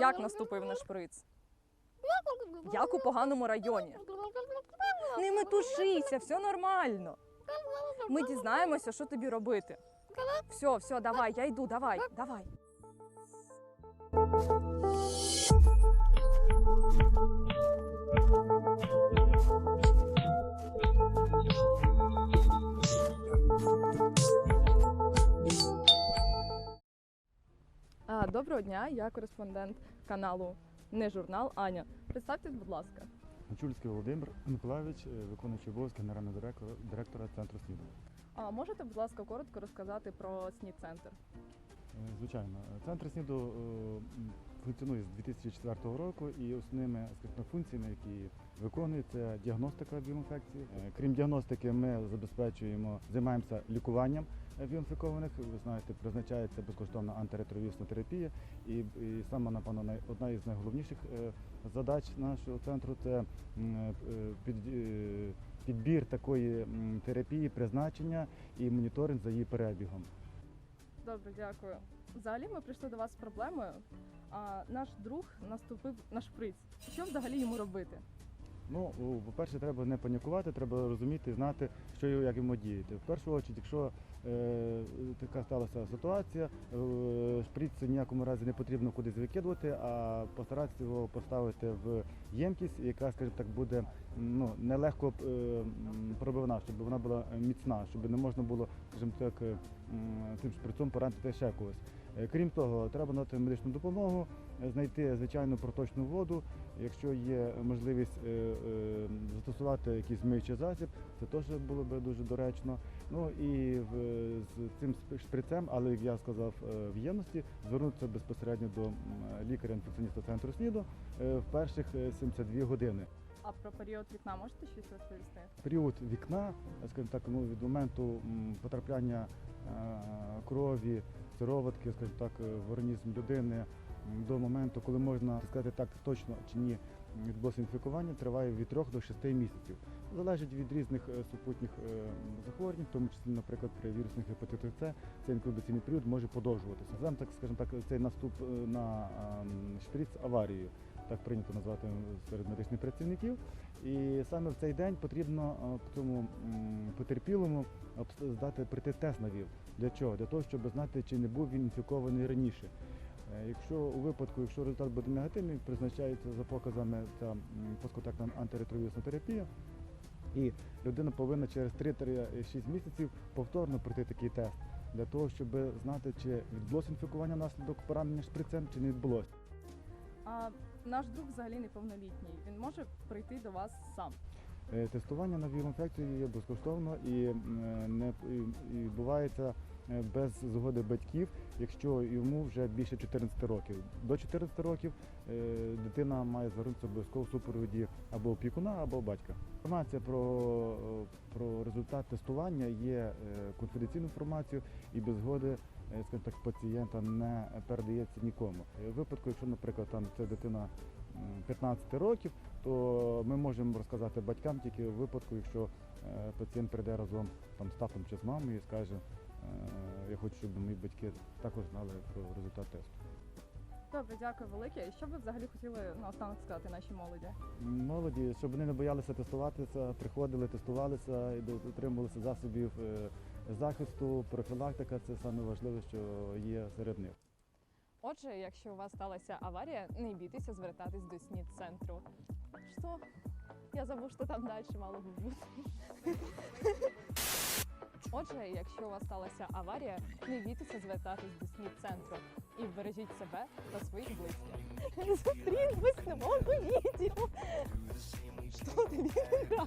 Як наступив на шприц? Як у поганому районі? Не метушися, все нормально. Ми дізнаємося, що тобі робити. Все, все, давай, я йду, давай, давай. А, Доброго дня, я кореспондент каналу Не журнал Аня. Представтесь, будь ласка. Гончульський Володимир Миколаївич, е, виконуючий обов'язки генерального директора, директора центру СНІДу. А можете, будь ласка, коротко розказати про СНІД центр? Е, Звичайно, центр СНІДу е, функціонує з 2004 року і основними скажімо, функціями, які виконує, це діагностика віл-інфекції. Е, Крім діагностики, ми забезпечуємо, займаємося лікуванням е, віл-інфікованих. Ви знаєте, призначається безкоштовна антиретровірусна терапія. І, і саме, напевно, одна із найголовніших е, задач нашого центру це під, підбір такої терапії, призначення і моніторинг за її перебігом. Добре, дякую. Взагалі ми прийшли до вас з проблемою. А наш друг наступив на шприц. Що взагалі йому робити? Ну, по-перше, треба не панікувати, треба розуміти знати, що як йому діяти. В першу чергу, якщо е, така сталася ситуація, е, шприц ніякому разі не потрібно кудись викидувати, а постаратися його поставити в ємкість, яка, скажімо так, буде ну, нелегко е, пробивна, щоб вона була міцна, щоб не можна було, скажімо так, е, цим шприцом поранити ще когось. Е, Крім того, треба надати медичну допомогу, е, знайти звичайну проточну воду. Якщо є можливість е, е, застосувати якийсь миючий засіб, це теж було б дуже доречно. Ну і з цим шприцем, але як я сказав е, в ємності, звернутися безпосередньо до лікаря-інфекціоніста центру СНІДу е, в перших е, 72 години. А про період вікна можете щось розповісти? Період вікна, скажімо так, ну, від моменту потрапляння е, крові, сироватки, скажімо так, е, в організм людини до моменту, коли можна сказати так точно чи ні, відбулося інфікування, триває від 3 до 6 місяців. Залежить від різних е, супутніх захворювань, в тому числі, наприклад, при вірусних гепатитах С, цей інкубаційний період може подовжуватися. Називаємо так, скажімо так, цей наступ на шприц аварією. Так прийнято назвати серед медичних працівників. І саме в цей день потрібно е, цьому потерпілому здати прийти тест на ВІЛ. Для чого? Для того, щоб знати, чи не був він інфікований раніше. Е, Якщо у випадку, якщо результат буде негативний, призначається за показами ця постконтактна антиретровірусна терапія. І людина повинна через 3-6 місяців повторно пройти такий тест для того, щоб знати, чи відбулося інфікування внаслідок поранення шприцем, чи не відбулося. Наш друг взагалі неповнолітній. Він може прийти до вас сам. Е, Тестування на віл-інфекцію є безкоштовно і, е, не, і, і відбувається без згоди батьків, якщо йому вже більше 14 років. До 14 років е, дитина має звернутися обов'язково в супроводі або опікуна, або батька. Інформація про, е, про результат тестування є е, конфіденційною інформацією і без згоди е, скажімо так, пацієнта не передається нікому. Е, В випадку, якщо, наприклад, там це дитина 15 років, то ми можемо розказати батькам тільки у випадку, якщо е, пацієнт прийде разом там, з татом чи з мамою і скаже, е, я хочу, щоб мої батьки також знали про результат тесту. Добре, дякую велике. І що б ви взагалі хотіли наостанок сказати нашій молоді? Молоді, щоб вони не боялися тестуватися, приходили, тестувалися і дотримувалися засобів е, захисту, профілактика це саме важливе, що є серед них. Отже, якщо у вас сталася аварія, не бійтеся звертатись до СНІД центру. Що? Я забув, що там далі мало би бути. Отже, якщо у вас сталася аварія, не бійтеся звертатись до СНІД центру і бережіть себе та своїх близьких. Зустрінемось в новому відео! Що ти відео?